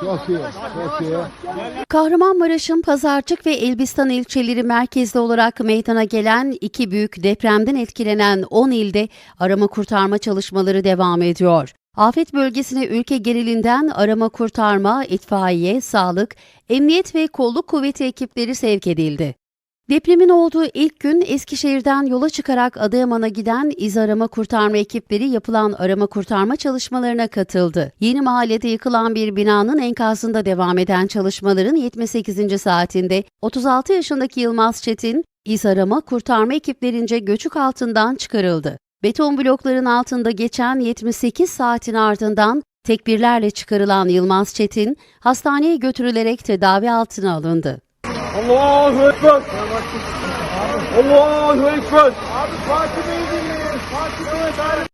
Çok iyi. Kahramanmaraş'ın Pazarcık ve Elbistan ilçeleri merkezli olarak meydana gelen iki büyük depremden etkilenen 10 ilde arama kurtarma çalışmaları devam ediyor. Afet bölgesine ülke gerilinden arama kurtarma, itfaiye, sağlık, emniyet ve kolluk kuvveti ekipleri sevk edildi. Depremin olduğu ilk gün Eskişehir'den yola çıkarak Adıyaman'a giden iz arama kurtarma ekipleri yapılan arama kurtarma çalışmalarına katıldı. Yeni mahallede yıkılan bir binanın enkazında devam eden çalışmaların 78. saatinde 36 yaşındaki Yılmaz Çetin, iz arama kurtarma ekiplerince göçük altından çıkarıldı. Beton blokların altında geçen 78 saatin ardından tekbirlerle çıkarılan Yılmaz Çetin, hastaneye götürülerek tedavi altına alındı. Allahu Ekber. Allahu Ekber. Abi parti meydanı. Parti.